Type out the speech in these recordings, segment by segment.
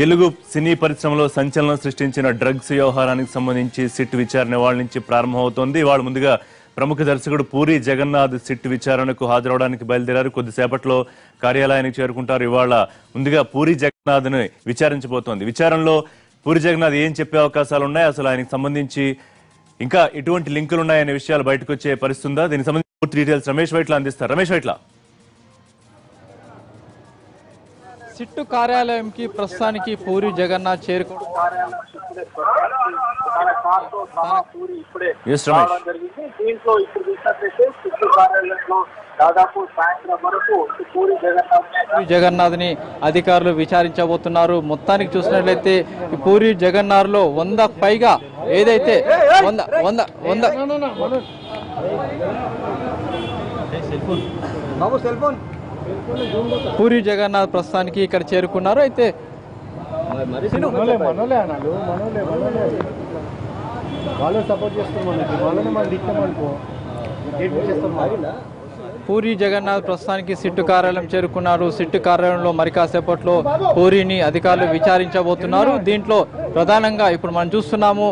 తెలుగు సినీ పరిశ్రమలో సంచలనం సృష్టించిన డ్రగ్స్ వ్యవహారానికి సంబంధించి సిట్ విచారణ వాళ్ళ నుంచి ప్రారంభమవుతోంది. ఇవాళ ముందుగా ప్రముఖ దర్శకుడు పూరి జగన్నాథ్ సిట్ విచారణకు హాజరవడానికి బయలుదేరారు. కొద్దిసేపట్లో కార్యాలయానికి చేరుకుంటారు. ఇవాళ ముందుగా పూరి జగన్నాథ్ని విచారించబోతోంది. విచారణలో పూరి జగన్నాథ్ ఏం చెప్పే అవకాశాలు ఉన్నాయి? అసలు ఆయనకు సంబంధించి ఇంకా ఎటువంటి లింకులు ఉన్నాయనే విషయాలు బయటకు వచ్చే పరిస్థితుందా? దీనికి సంబంధించి పూర్తి డీటెయిల్స్ రమేష్ వైట్ల అందిస్తారు. రమేష్ వైట్ల. సిట్టు కార్యాలయంకి ప్రస్తుతానికి పూరి జగన్నాథ్ చేరుకు ఎస్ రమేష్ జరిగింది దీంట్లో ఇప్పుడు చూసినట్లయితే సిద్ధు కార్యాలయంలో దాదాపు సాయంత్రం వరకు పూరి జగన్నాథ్ పూరి జగన్నాథ్ని అధికారులు విచారించబోతున్నారు మొత్తానికి చూసినట్లయితే పూరి జగన్నాథ్లో వంద పైగా ఏదైతే వంద వంద వంద పూరి జగన్నాథ్ ప్రస్తుతానికి ఇక్కడ చేరుకున్నారు. అయితే పూరి జగన్నాథ్ ప్రస్తుతానికి సిట్టు కార్యాలయం చేరుకున్నారు. సిట్టు కార్యాలయంలో మరి కాసేపట్లో పూరిని అధికారులు విచారించబోతున్నారు. దీంట్లో ప్రధానంగా ఇప్పుడు మనం చూస్తున్నాము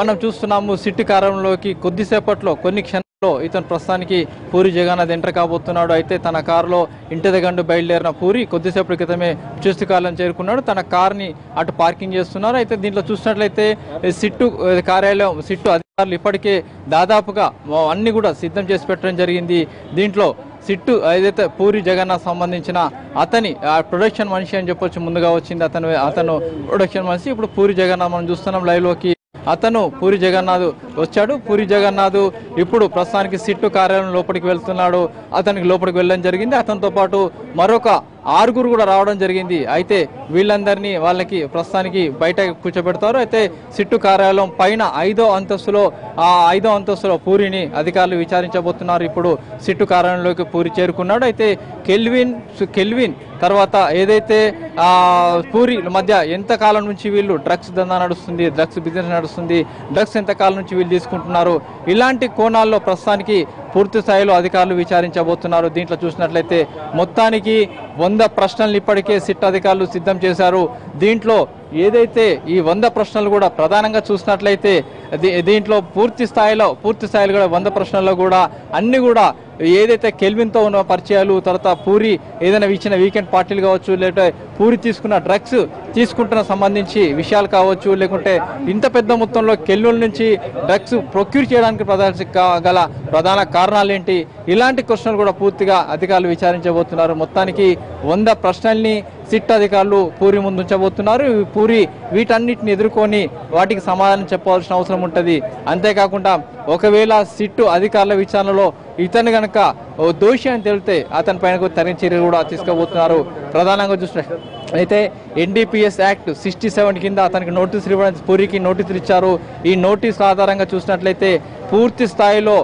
మనం చూస్తున్నాము సిట్టు కార్యాలయంలోకి కొద్దిసేపట్లో కొన్ని క్షణాల్లో ఇతను ప్రస్తుతానికి పూరి జగన్నాథ్ ఎంటర్ కాబోతున్నాడు. అయితే తన కారులో ఇంటి దగ్గర బయలుదేరిన పూరి కొద్దిసేపటి క్రితమే చూస్తు చేరుకున్నాడు. తన కార్ని అటు పార్కింగ్ చేస్తున్నారు. అయితే దీంట్లో చూసినట్లయితే సిట్టు కార్యాలయం సిట్టు అధికారులు ఇప్పటికే దాదాపుగా అన్ని కూడా సిద్ధం చేసి పెట్టడం జరిగింది. దీంట్లో సిట్టు ఏదైతే పూరి జగన్నాథ్ సంబంధించిన అతని ఆ ప్రొడక్షన్ మనిషి అని చెప్పొచ్చు ముందుగా వచ్చింది అతను అతను ప్రొడక్షన్ మనిషి. ఇప్పుడు పూరి జగన్నాథ్ మనం చూస్తున్నాం లైవ్లోకి అతను పూరి జగన్నాథ్ వచ్చాడు. పూరి జగన్నాథ్ ఇప్పుడు ప్రస్తుతానికి సిట్టు కార్యాలయం లోపలికి వెళ్తున్నాడు. అతనికి లోపలికి వెళ్ళడం జరిగింది. అతనితో పాటు మరొక ఆరుగురు కూడా రావడం జరిగింది. అయితే వీళ్ళందరినీ వాళ్ళకి ప్రస్తుతానికి బయట కూర్చోబెడతారు. అయితే సిట్టు కార్యాలయం పైన ఐదో అంతస్తులో ఆ ఐదో అంతస్తులో పూరిని అధికారులు విచారించబోతున్నారు. ఇప్పుడు సిట్టు కార్యాలయంలోకి పూరి చేరుకున్నాడు. అయితే కెల్విన్ కెల్విన్ తర్వాత ఏదైతే పూరి మధ్య ఎంత కాలం నుంచి వీళ్ళు డ్రగ్స్ దందా నడుస్తుంది డ్రగ్స్ బిజినెస్ నడుస్తుంది డ్రగ్స్ ఎంత కాలం నుంచి వీళ్ళు తీసుకుంటున్నారు ఇలాంటి కోణాల్లో ప్రస్తుతానికి పూర్తి స్థాయిలో అధికారులు విచారించబోతున్నారు. దీంట్లో చూసినట్లయితే మొత్తానికి వంద ప్రశ్నలు ఇప్పటికే సిట్ అధికారులు సిద్ధం చేశారు. దీంట్లో ఏదైతే ఈ వంద ప్రశ్నలు కూడా ప్రధానంగా చూసినట్లయితే దీంట్లో పూర్తి స్థాయిలో పూర్తి స్థాయిలో కూడా వంద ప్రశ్నల్లో కూడా అన్ని కూడా ఏదైతే కెల్విన్తో ఉన్న పరిచయాలు తర్వాత పూరి ఏదైనా ఇచ్చిన వీకెండ్ పార్టీలు కావచ్చు లేకపోతే పూరి తీసుకున్న డ్రగ్స్ తీసుకుంటున్న సంబంధించి విషయాలు కావచ్చు లేకుంటే ఇంత పెద్ద మొత్తంలో కెల్లుల నుంచి డ్రగ్స్ ప్రొక్యూర్ చేయడానికి ప్రధాన కా- గల ప్రధాన కారణాలు ఏంటి ఇలాంటి క్వశ్చన్లు కూడా పూర్తిగా అధికారులు విచారించబోతున్నారు. మొత్తానికి వంద ప్రశ్నల్ని సిట్ అధికారులు పూరి ముందు ఉంచబోతున్నారు. పూరి వీటన్నిటిని ఎదుర్కొని వాటికి సమాధానం చెప్పవలసిన అవసరం ఉంటుంది. అంతేకాకుండా ఒకవేళ సిట్టు అధికారుల విచారణలో ఇతను గనక దోషి అని తెలితే అతని పైన తగిన చర్యలు కూడా తీసుకోబోతున్నారు ప్రధానంగా చూసిన అయితే ఎన్డీపీఎస్ యాక్ట్ సిక్స్టీ సెవెన్ కింద అతనికి నోటీసులు ఇవ్వడానికి పూరికి నోటీసులు ఇచ్చారు. ఈ నోటీసుల ఆధారంగా చూసినట్లయితే పూర్తి స్థాయిలో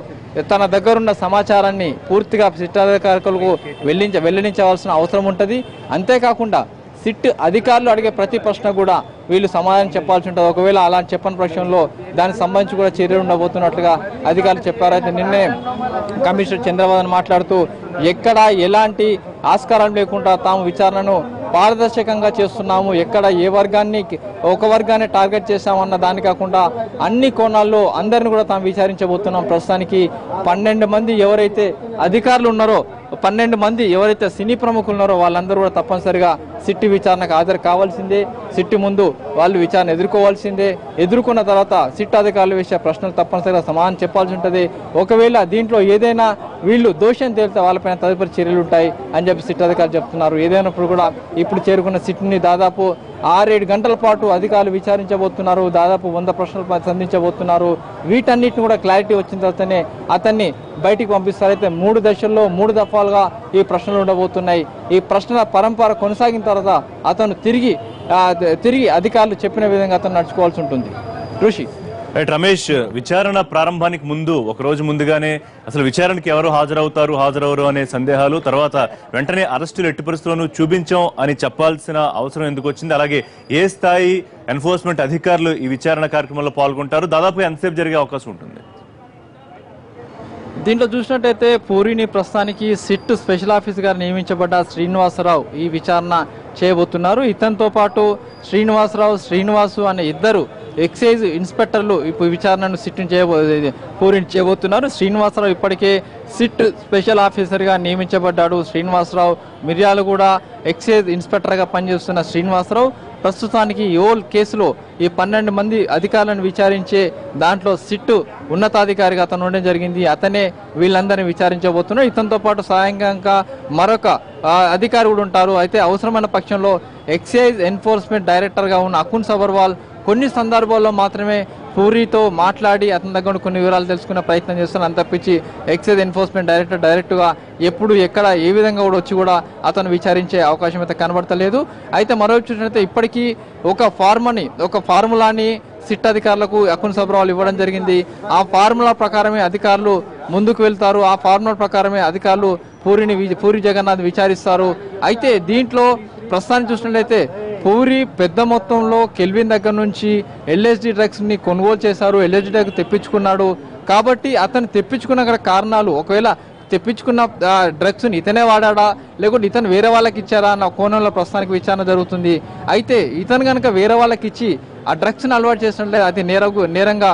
తన దగ్గరున్న సమాచారాన్ని పూర్తిగా సిట్టాధికారులకు వెల్లించ వెల్లడించవలసిన అవసరం ఉంటుంది. అంతేకాకుండా సిట్ అధికారులు అడిగే ప్రతి ప్రశ్న కూడా వీళ్ళు సమాధానం చెప్పాల్సి ఉంటుంది. ఒకవేళ అలా చెప్పని పక్షంలో దానికి సంబంధించి కూడా చర్యలు ఉండబోతున్నట్లుగా అధికారులు చెప్పారైతే నిన్నే కమిషనర్ చంద్రబాబు మాట్లాడుతూ ఎక్కడ ఎలాంటి ఆస్కారం లేకుండా తాము విచారణను పారదర్శకంగా చేస్తున్నాము. ఎక్కడ ఏ వర్గాన్ని ఒక వర్గాన్ని టార్గెట్ చేశామన్న దాని కాకుండా అన్ని కోణాల్లో అందరిని కూడా తాము విచారించబోతున్నాం. ప్రస్తుతానికి పన్నెండు మంది ఎవరైతే అధికారులు ఉన్నారో పన్నెండు మంది ఎవరైతే సినీ ప్రముఖులు ఉన్నారో వాళ్ళందరూ కూడా తప్పనిసరిగా సిట్టి విచారణకు హాజరు కావాల్సిందే. సిట్టి ముందు వాళ్ళు విచారణ ఎదుర్కోవాల్సిందే. ఎదుర్కొన్న తర్వాత సిట్ అధికారులు విషయ ప్రశ్నలు తప్పనిసరిగా సమాధానం చెప్పాల్సి ఉంటుంది. ఒకవేళ దీంట్లో ఏదైనా వీళ్ళు దోషం తేలితే వాళ్ళపైన తదుపరి చర్యలు ఉంటాయి అని చెప్పి సిట్ అధికారులు చెప్తున్నారు. ఏదైనప్పుడు కూడా ఇప్పుడు చేరుకున్న సిట్ని దాదాపు ఆరేడు గంటల పాటు అధికారులు విచారించబోతున్నారు. దాదాపు వంద ప్రశ్నలు సంధించబోతున్నారు. వీటన్నిటిని కూడా క్లారిటీ వచ్చిన తర్వాతనే అతన్ని బయటికి పంపిస్తారు. అయితే మూడు దశల్లో మూడు దఫాలుగా ఈ ప్రశ్నలు ఉండబోతున్నాయి. ఈ ప్రశ్నల పరంపర కొనసాగిన తర్వాత అతను తిరిగి తిరిగి అధికారులు చెప్పిన విధంగా అతను నడుచుకోవాల్సి ఉంటుంది. ఋషి. రైట్ రమేష్ విచారణ ప్రారంభానికి ముందు ఒక రోజు ముందుగానే అసలు విచారణకి ఎవరు హాజరవుతారు హాజరవరు అనే సందేహాలు తర్వాత వెంటనే అరెస్టులు ఎట్టి పరిస్థితులను చూపించాం అని చెప్పాల్సిన అవసరం ఎందుకు వచ్చింది? అలాగే ఏ స్థాయి ఎన్ఫోర్స్మెంట్ అధికారులు ఈ విచారణ కార్యక్రమంలో పాల్గొంటారు? దాదాపు ఎంతసేపు జరిగే అవకాశం ఉంటుంది? దీంట్లో చూసినట్టయితే పూరిని ప్రస్తుతానికి సిట్ స్పెషల్ ఆఫీసర్ గారు నియమించబడ్డ శ్రీనివాసరావు ఈ విచారణ చేయబోతున్నారు. ఇతనితో పాటు శ్రీనివాసరావు శ్రీనివాసు అనే ఇద్దరు ఎక్సైజ్ ఇన్స్పెక్టర్లు ఇప్పుడు విచారణను సిట్ చేయబో పూరించబోతున్నారు శ్రీనివాసరావు ఇప్పటికే సిట్ స్పెషల్ ఆఫీసర్గా నియమించబడ్డాడు. శ్రీనివాసరావు మిర్యాలు కూడా ఎక్సైజ్ ఇన్స్పెక్టర్గా పనిచేస్తున్న శ్రీనివాసరావు ప్రస్తుతానికి ఓల్ కేసులో ఈ పన్నెండు మంది అధికారులను విచారించే దాంట్లో సిట్టు ఉన్నతాధికారిగా అతను ఉండడం జరిగింది. అతనే వీళ్ళందరినీ విచారించబోతున్నాడు ఇతనితో పాటు సాయంగా మరొక అధికారి కూడా ఉంటారు. అయితే అవసరమైన పక్షంలో ఎక్సైజ్ ఎన్ఫోర్స్మెంట్ డైరెక్టర్గా ఉన్న అకున్ సబర్వాల్ కొన్ని సందర్భాల్లో మాత్రమే పూరితో మాట్లాడి అతని దగ్గర కొన్ని వివరాలు తెలుసుకునే ప్రయత్నం చేస్తున్నారు తప్పించి ఎక్సైజ్ ఎన్ఫోర్స్మెంట్ డైరెక్టర్ డైరెక్ట్గా ఎప్పుడు ఎక్కడ ఏ విధంగా కూడా వచ్చి కూడా అతను విచారించే అవకాశం అయితే కనబడతలేదు. అయితే మరోవైపు చూసినట్లయితే ఇప్పటికీ ఒక ఫార్మని ఒక ఫార్ములాని సిట్ అధికారులకు అకున్ సబ్రాలు ఇవ్వడం జరిగింది. ఆ ఫార్ములా ప్రకారమే అధికారులు ముందుకు వెళ్తారు. ఆ ఫార్ములా ప్రకారమే అధికారులు పూరిని పూరి జగన్నాథ్ విచారిస్తారు. అయితే దీంట్లో ప్రస్తుతానికి చూసినట్లయితే పూరి పెద్ద మొత్తంలో కెల్విన్ దగ్గర నుంచి ఎల్ఎస్డి డ్రగ్స్ని కొనుగోలు చేశారు. ఎల్ఎస్డి డ్రగ్ తెప్పించుకున్నాడు. కాబట్టి అతను తెప్పించుకున్న గల కారణాలు ఒకవేళ తెప్పించుకున్న డ్రగ్స్ని ఇతనే వాడాడా? లేకుంటే ఇతను వేరే వాళ్ళకి ఇచ్చారా? అన్న కోణంలో ప్రస్తుతానికి విచారణ జరుగుతుంది. అయితే ఇతను కనుక వేరే వాళ్ళకి ఇచ్చి ఆ డ్రగ్స్ని అలవాటు చేసినట్లయితే అది నేరగు నేరంగా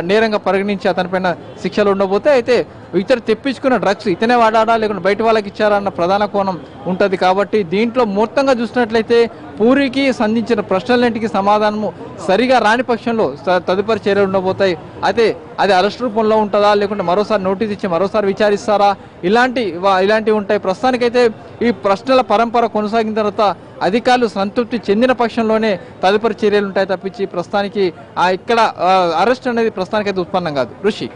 నేరంగా పరిగణించి అతనిపైన శిక్షలు ఉండబోతే అయితే ఇతను తెప్పించుకున్న డ్రగ్స్ ఇతనే వాడాడా లేకుంటే బయట వాళ్ళకి ఇచ్చారా అన్న ప్రధాన కోణం ఉంటుంది కాబట్టి దీంట్లో మొత్తంగా చూసినట్లయితే పూరికి సంధించిన ప్రశ్నలన్నింటికి సమాధానము సరిగా రాని పక్షంలో తదుపరి చర్యలు ఉండబోతాయి. అయితే అది అరెస్ట్ రూపంలో ఉంటుందా లేకుంటే మరోసారి నోటీస్ ఇచ్చి మరోసారి విచారిస్తారా? ఇలాంటి వా- ఇలాంటివి ఉంటాయి. ప్రస్తుతానికైతే ఈ ప్రశ్నల పరంపర కొనసాగిన తర్వాత అధికారులు సంతృప్తి చెందిన పక్షంలోనే తదుపరి చర్యలు ఉంటాయి తప్పించి ప్రస్తుతానికి ఇక్కడ అరెస్ట్ అనేది ప్రస్తుతానికైతే ఉత్పన్నం కాదు. ఋషి.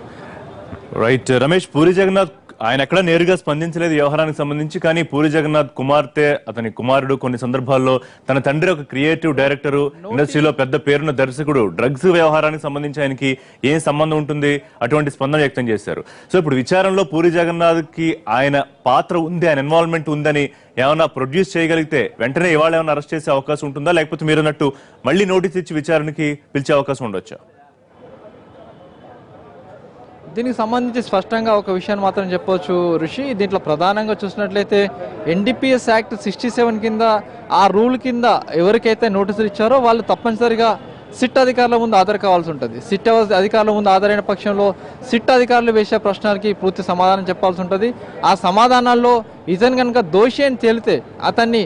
రైట్ రమేష్ పూరి జగన్నాథ్ ఆయన ఎక్కడ నేరుగా స్పందించలేదు వ్యవహారానికి సంబంధించి కానీ పూరి జగన్నాథ్ కుమార్తె అతని కుమారుడు కొన్ని సందర్భాల్లో తన తండ్రి ఒక క్రియేటివ్ డైరెక్టర్ ఇండస్ట్రీలో పెద్ద పేరున్న దర్శకుడు డ్రగ్స్ వ్యవహారానికి సంబంధించి ఆయనకి ఏం సంబంధం ఉంటుంది? అటువంటి స్పందన వ్యక్తం చేశారు. సో ఇప్పుడు విచారణలో పూరి జగన్నాథ్కి ఆయన పాత్ర ఉంది ఆయన ఇన్వాల్వ్మెంట్ ఉందని ఏమైనా ప్రొడ్యూస్ చేయగలిగితే వెంటనే ఇవాళ ఏమైనా అరెస్ట్ చేసే అవకాశం ఉంటుందా? లేకపోతే మీరు అన్నట్టు మళ్ళీ నోటీస్ ఇచ్చి విచారణకి పిలిచే అవకాశం ఉండొచ్చా? దీనికి సంబంధించి స్పష్టంగా ఒక విషయాన్ని మాత్రం చెప్పవచ్చు ఋషి. దీంట్లో ప్రధానంగా చూసినట్లయితే ఎన్డీపీఎస్ యాక్ట్ సిక్స్టీ సెవెన్ కింద ఆ రూల్ కింద ఎవరికైతే నోటీసులు ఇచ్చారో వాళ్ళు తప్పనిసరిగా సిట్ అధికారుల ముందు హాజరు కావాల్సి ఉంటుంది. సిట్ అధికారుల ముందు హాజరైన పక్షంలో సిట్ అధికారులు వేసే ప్రశ్నలకి పూర్తి సమాధానం చెప్పాల్సి ఉంటుంది. ఆ సమాధానాల్లో ఇతను కనుక దోషి అని తేలితే అతన్ని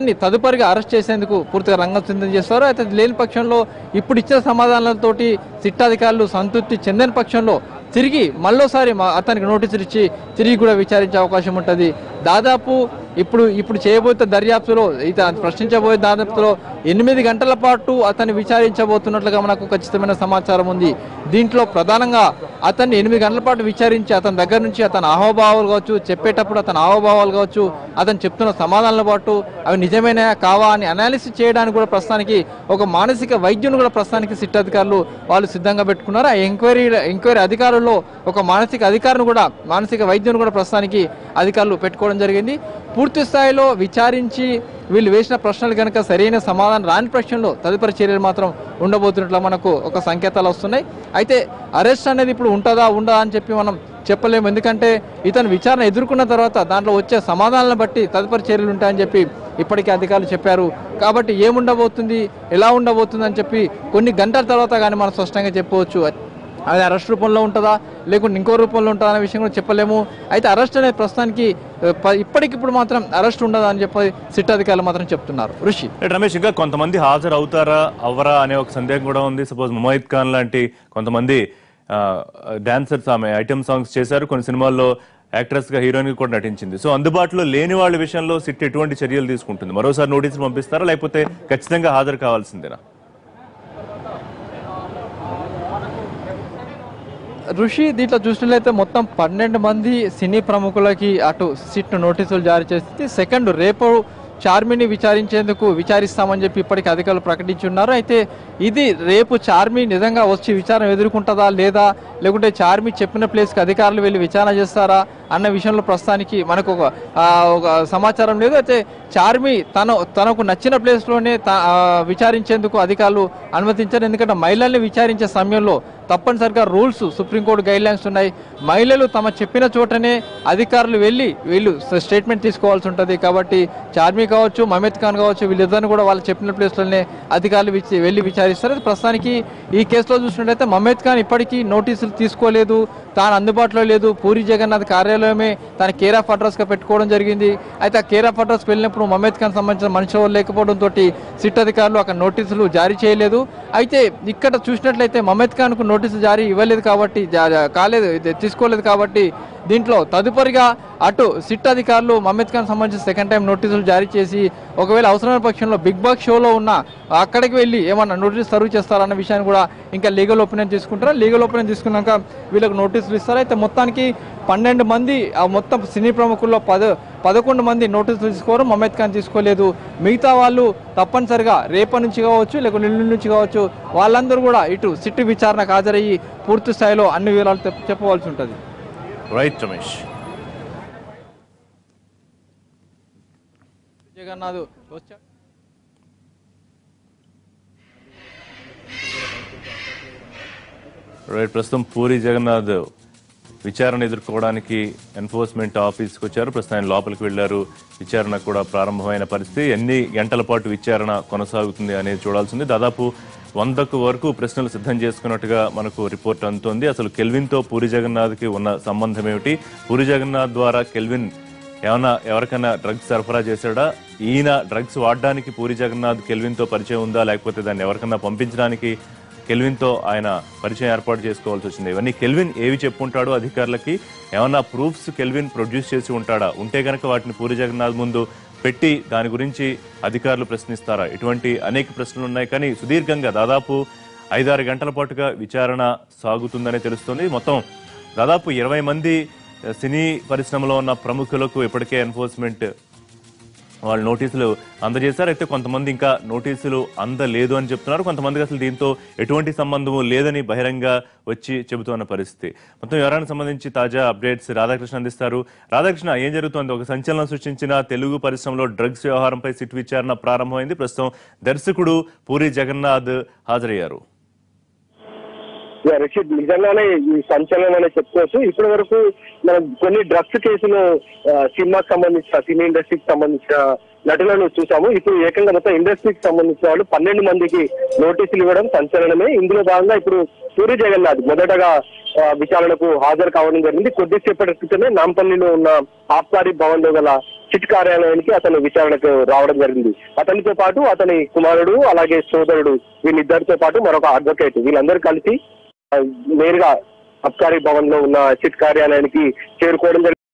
తదుపరిగా అరెస్ట్ చేసేందుకు పూర్తిగా రంగం సిద్ధం చేస్తారు అయితే లేని పక్షంలో ఇప్పుడు ఇచ్చిన సమాధానాలతోటి సిట్టాధికారులు సంతృప్తి చెందని పక్షంలో తిరిగి మళ్ళోసారి మా- అతనికి నోటీసులు ఇచ్చి తిరిగి కూడా విచారించే అవకాశం ఉంటుంది. దాదాపు ఇప్పుడు ఇప్పుడు చేయబోతే దర్యాప్తులో ఇతను ప్రశ్నించబోయే దర్యాప్తులో ఎనిమిది గంటల పాటు అతన్ని విచారించబోతున్నట్లుగా మనకు ఖచ్చితమైన సమాచారం ఉంది. దీంట్లో ప్రధానంగా అతన్ని ఎనిమిది గంటల పాటు విచారించి అతని దగ్గర నుంచి అతని హావభావాలు కావచ్చు చెప్పేటప్పుడు అతని హావభావాలు కావచ్చు అతను చెప్తున్న సమాధానాల పాటు అవి నిజమైన కావా అని అనాలిసిస్ చేయడానికి కూడా ప్రస్తుతానికి ఒక మానసిక వైద్యుని కూడా ప్రస్తుతానికి సిట్ అధికారులు వాళ్ళు సిద్ధంగా పెట్టుకున్నారు? ఆ ఎంక్వైరీ ఎంక్వైరీ అధికారుల్లో ఒక మానసిక అధికారిని కూడా మానసిక వైద్యుని కూడా ప్రస్తుతానికి అధికారులు పెట్టుకోవడం జరిగింది. పూర్తి స్థాయిలో విచారించి వీళ్ళు వేసిన ప్రశ్నలు కనుక సరైన సమాధానం రాని ప్రశ్నలు తదుపరి చర్యలు మాత్రం ఉండబోతున్నట్లు మనకు ఒక సంకేతాలు వస్తున్నాయి. అయితే అరెస్ట్ అనేది ఇప్పుడు ఉంటుందా ఉండదా అని చెప్పి మనం చెప్పలేము. ఎందుకంటే ఇతను విచారణ ఎదుర్కొన్న తర్వాత దాంట్లో వచ్చే సమాధానాలను బట్టి తదుపరి చర్యలు ఉంటాయని చెప్పి ఇప్పటికే అధికారులు చెప్పారు. కాబట్టి ఏముండబోతుంది ఎలా ఉండబోతుంది అని చెప్పి కొన్ని గంటల తర్వాత కానీ మనం స్పష్టంగా చెప్పవచ్చు. అది అరెస్ట్ రూపంలో ఉంటుందా? లేకుంటే ఇంకో రూపంలో ఉంటుందా అనే విషయం కూడా చెప్పలేము. అయితే అరెస్ట్ అనేది ప్రస్తుతానికి ఇప్పటికిప్పుడు మాత్రం అరెస్ట్ ఉండదా అని చెప్పి సిట్ అధికారులు మాత్రం చెప్తున్నారు. ఋషి. రమేష్ ఇంకా కొంతమంది హాజరు అవుతారా అవరా అనే ఒక సందేహం కూడా ఉంది. సపోజ్ ముమైద్ ఖాన్ లాంటి కొంతమంది డాన్సర్స్ ఆమె ఐటమ్ సాంగ్స్ చేశారు. కొన్ని సినిమాల్లో యాక్ట్రెస్గా హీరోయిన్ కూడా నటించింది. సో అందుబాటులో లేని వాళ్ళ విషయంలో సిట్ ఎటువంటి చర్యలు తీసుకుంటుంది? మరోసారి నోటీసులు పంపిస్తారా? లేకపోతే ఖచ్చితంగా హాజరు కావాల్సిందేనా? ఋషి దీంట్లో చూసినట్లయితే మొత్తం పన్నెండు మంది సినీ ప్రముఖులకి అటు సిట్ నోటీసులు జారీ చేసింది. సెకండ్ రేపు చార్మిని విచారించేందుకు విచారిస్తామని చెప్పి ఇప్పటికి అధికారులు ప్రకటించున్నారు. అయితే ఇది రేపు చార్మి నిజంగా వచ్చి విచారణ ఎదుర్కొంటుందా లేదా? లేకుంటే చార్మి చెప్పిన ప్లేస్కి అధికారులు వెళ్ళి విచారణ చేస్తారా? అన్న విషయంలో ప్రస్తుతానికి మనకు ఒక ఒక సమాచారం లేదు. అయితే చార్మి తన తనకు నచ్చిన ప్లేస్లోనే విచారించేందుకు అధికారులు అనుమతించారు. ఎందుకంటే మహిళల్ని విచారించే సమయంలో తప్పనిసరిగా రూల్స్ సుప్రీంకోర్టు గైడ్ లైన్స్ ఉన్నాయి. మహిళలు తమ చెప్పిన చోటనే అధికారులు వెళ్ళి వీళ్ళు స్టేట్మెంట్ తీసుకోవాల్సి ఉంటుంది. కాబట్టి చార్మి కావచ్చు మహమ్మద్ ఖాన్ కావచ్చు వీళ్ళిద్దరిని కూడా వాళ్ళు చెప్పిన ప్లేస్లోనే అధికారులు వెళ్ళి విచారిస్తారు. ప్రస్తుతానికి ఈ కేసులో చూసినట్లయితే మహమ్మద్ ఖాన్ ఇప్పటికీ నోటీసులు తీసుకోలేదు. తాను అందుబాటులో లేదు. పూరి జగన్నాథ్ కార్యాలయమే తన కేర్ ఆఫ్ అడ్రస్గా పెట్టుకోవడం జరిగింది. అయితే ఆ కేర్ ఆఫ్ అడ్రస్ వెళ్ళినప్పుడు మమేద్ ఖాన్ సంబంధించిన మనుషులు లేకపోవడంతో సిట్ అధికారులు అక్కడ నోటీసులు జారీ చేయలేదు. అయితే ఇక్కడ చూసినట్లయితే మమేద్ ఖాన్కు నోటీసు జారీ ఇవ్వలేదు కాబట్టి కాలేదు తీసుకోలేదు కాబట్టి దీంట్లో తదుపరిగా అటు సిట్ అధికారులు మమేద్ ఖాన్ సంబంధించి సెకండ్ టైం నోటీసులు జారీ చేసి ఒకవేళ అవసరమైన పక్షంలో బిగ్ బాస్ షోలో ఉన్న అక్కడికి వెళ్ళి ఏమన్నా నోటీస్ సర్వ్ చేస్తారన్న విషయాన్ని కూడా ఇంకా లీగల్ ఒపీనియన్ తీసుకుంటారా? లీగల్ ఒపీనియన్ తీసుకున్నాక వీళ్ళకి నోటీస్ నోటీసులు ఇస్తారు. అయితే మొత్తానికి పన్నెండు మంది ఆ మొత్తం సినీ ప్రముఖుల్లో పద పదకొండు మంది నోటీసులు తీసుకోరు మహమ్మద్ ఖాన్ తీసుకోలేదు. మిగతా వాళ్ళు తప్పనిసరిగా రేపటి నుంచి కావచ్చు లేకపోతే ఎల్లుండి నుంచి కావచ్చు వాళ్ళందరూ కూడా ఇటు సిట్టు విచారణకు హాజరయ్యి పూర్తి స్థాయిలో అన్ని వివరాలు చెప్- చెప్పవలసి ఉంటుంది. రైట్ రమేష్. జగన్నాథ్ వచ్చా రైట్ ప్రస్తుతం పూరి జగన్నాథ్ విచారణ ఎదుర్కోవడానికి ఎన్ఫోర్స్మెంట్ ఆఫీస్కి వచ్చారు. ప్రస్తుతం ఆయన లోపలికి వెళ్ళారు విచారణ కూడా ప్రారంభమైన పరిస్థితి. ఎన్ని గంటల పాటు విచారణ కొనసాగుతుంది అనేది చూడాల్సింది దాదాపు వందకు వరకు ప్రశ్నలు సిద్ధం చేసుకున్నట్టుగా మనకు రిపోర్ట్ అందుతోంది. అసలు కెల్విన్తో పూరి జగన్నాథ్కి ఉన్న సంబంధం ఏమిటి? పూరి జగన్నాథ్ ద్వారా కెల్విన్ ఏమైనా ఎవరికైనా డ్రగ్స్ సరఫరా చేశాడా? ఈయన డ్రగ్స్ వాడడానికి పూరి జగన్నాథ్ కెల్విన్తో పరిచయం ఉందా? లేకపోతే దాన్ని ఎవరికన్నా పంపించడానికి కెల్విన్తో ఆయన పరిచయం ఏర్పాటు చేసుకోవాల్సి వచ్చింది. ఇవన్నీ కెల్విన్ ఏవి చెప్పుంటాడో అధికారులకి ఏమన్నా ప్రూఫ్స్ కెల్విన్ ప్రొడ్యూస్ చేసి ఉంటాడా? ఉంటే కనుక వాటిని పూరి జగన్నాథ్ ముందు పెట్టి దాని గురించి అధికారులు ప్రశ్నిస్తారా? ఇటువంటి అనేక ప్రశ్నలు ఉన్నాయి. కానీ సుదీర్ఘంగా దాదాపు ఐదారు గంటల పాటుగా విచారణ సాగుతుందని తెలుస్తుంది. మొత్తం దాదాపు ఇరవై మంది సినీ పరిశ్రమలో ఉన్న ప్రముఖులకు ఇప్పటికే ఎన్ఫోర్స్మెంట్ వాళ్ళు నోటీసులు అందజేశారు. అయితే కొంతమంది ఇంకా నోటీసులు అందలేదు అని చెప్తున్నారు. కొంతమందికి అసలు దీంతో ఎటువంటి సంబంధము లేదని బహిరంగ వచ్చి చెబుతున్న పరిస్థితి. మొత్తం వివరానికి సంబంధించి తాజా అప్డేట్స్ రాధాకృష్ణ అందిస్తారు. రాధాకృష్ణ ఏం జరుగుతోంది? ఒక సంచలనం సృష్టించిన తెలుగు పరిశ్రమలో డ్రగ్స్ వ్యవహారంపై సిట్ విచారణ ప్రారంభమైంది. ప్రస్తుతం దర్శకుడు పూరి జగన్నాథ్ హాజరయ్యారు. రషీద్ నిజంగానే ఈ సంచలనం అనే చెప్పుకోవచ్చు. ఇప్పటి వరకు మనం కొన్ని డ్రగ్స్ కేసులు సినిమాకి సంబంధించిన సినీ ఇండస్ట్రీకి సంబంధించిన నటులను చూసాము. ఇప్పుడు ఏకంగా మొత్తం ఇండస్ట్రీకి సంబంధించిన వాళ్ళు పన్నెండు మందికి నోటీసులు ఇవ్వడం సంచలనమే. ఇందులో భాగంగా ఇప్పుడు పూరి జగన్నాథ్ మొదటగా విచారణకు హాజరు కావడం జరిగింది. కొద్దిసేపటి క్రితమే నాంపల్లిలో ఉన్న ఆబ్కారీ భవన్లో గల సిట్ కార్యాలయానికి అతను విచారణకు రావడం జరిగింది. అతనితో పాటు అతని కుమారుడు అలాగే సోదరుడు వీళ్ళిద్దరితో పాటు మరొక అడ్వకేట్ వీళ్ళందరూ కలిసి నేరుగా అబ్కారీ భవన్లో ఉన్న సిట్ కార్యాలయానికి చేరుకోవడం జరిగింది.